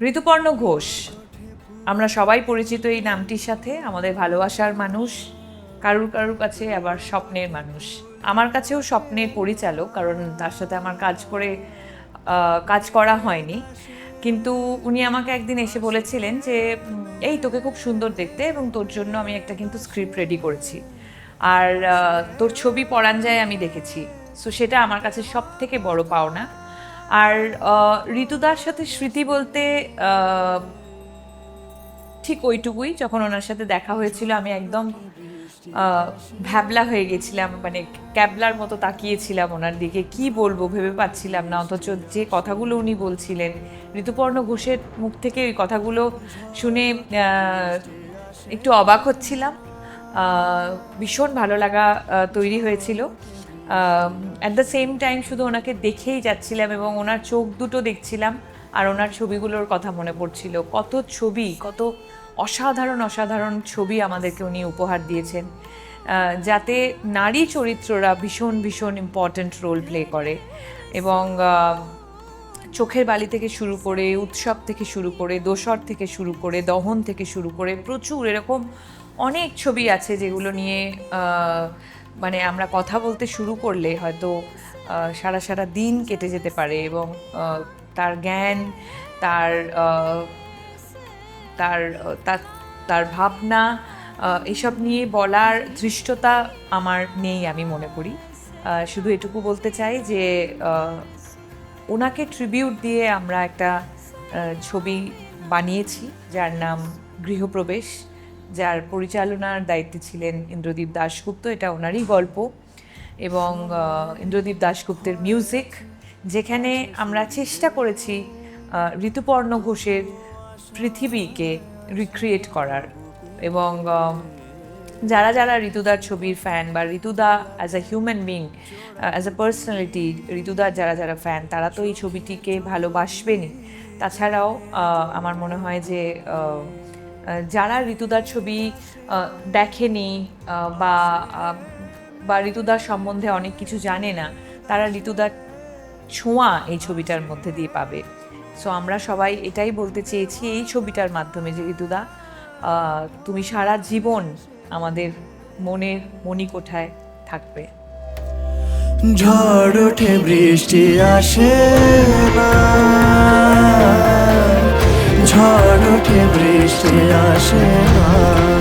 ঋতুপর্ণ ঘোষ। আমরা সবাই পরিচিত এই নামটির সাথে, আমাদের ভালোবাসার মানুষ, কারুর কারুর কাছে আবার স্বপ্নের মানুষ। আমার কাছেও স্বপ্নের পরিচালক, কারণ তার সাথে আমার কাজ করে কাজ করা হয়নি। কিন্তু উনি আমাকে একদিন এসে বলেছিলেন যে এই তোকে খুব সুন্দর দেখতে এবং তোর জন্য আমি একটা কিন্তু স্ক্রিপ্ট রেডি করেছি। আর তোর ছবি যায় আমি দেখেছি। সো সেটা আমার কাছে সব থেকে বড় পাওনা। আর ঋতুদার সাথে স্মৃতি বলতে ঠিক ওইটুকুই। যখন ওনার সাথে দেখা হয়েছিল, আমি একদম ভ্যাবলা হয়ে গেছিলাম মানে ক্যাবলার মতো তাকিয়েছিলাম ওনার দিকে। কি বলব, ভেবে পাচ্ছিলাম না। অথচ যে কথাগুলো উনি বলছিলেন, ঋতুপর্ণ ঘোষের মুখ থেকে ওই কথাগুলো শুনে একটু অবাক হচ্ছিলাম। ভীষণ ভালো লাগা তৈরি হয়েছিল। অ্যাট দ্য সেম টাইম শুধু ওনাকে দেখেই যাচ্ছিলাম এবং ওনার চোখ দুটো দেখছিলাম আর ওনার ছবিগুলোর কথা মনে পড়ছিল। কত ছবি, কত অসাধারণ অসাধারণ ছবি আমাদেরকে উনি উপহার দিয়েছেন। যাতে নারী চরিত্ররা ভীষণ ভীষণ ইম্পর্ট্যান্ট রোল প্লে করে এবং চোখের বালি থেকে শুরু করে, উৎসব থেকে শুরু করে, দোসর থেকে শুরু করে, দহন থেকে শুরু করে প্রচুর এরকম অনেক ছবি আছে যেগুলো নিয়ে মানে আমরা কথা বলতে শুরু করলে হয়তো সারা সারা দিন কেটে যেতে পারে এবং তার জ্ঞান, তার তার তার ভাবনা এসব নিয়ে বলার ধৃষ্টতা আমার নেই আমি মনে করি। শুধু এটুকু বলতে চাই যে ওনাকে ট্রিবিউট দিয়ে আমরা একটা ছবি বানিয়েছি যার নাম গৃহপ্রবেশ। যার পরিচালনার দায়িত্বে ছিলেন ইন্দ্রদীপ দাশগুপ্ত, এটা ওনারই গল্প। এবং ইন্দ্রদীপ দাশগুপ্তের মিউজিক যেখানে আমরা চেষ্টা করেছি ঋতুপর্ণ ঘোষের পৃথিবীকে রিক্রিয়েট করার। এবং যারা যারা ঋতুদার ছবির ফ্যান বা ঋতুদা as a human being as a personality ঋতুদার যারা যারা ফ্যান তারা তো এই ছবিটিকে ভালোবাসবেনই। তাছাড়াও আমার মনে হয় যে যারা ঋতুদার ছবি দেখেনি বা বা ঋতুদার সম্বন্ধে অনেক কিছু জানে না, তারা ঋতুদার ছোঁয়া এই ছবিটার মধ্যে দিয়ে পাবে। সো আমরা সবাই এটাই বলতে চেয়েছি এই ছবিটার মাধ্যমে যে, ঋতুদা তুমি সারা জীবন আমাদের মনের মণিকোঠায় থাকবে। ঝড় ওঠে, বৃষ্টি আসে না। ঝড় উঠে বৃষ্টি আসে না।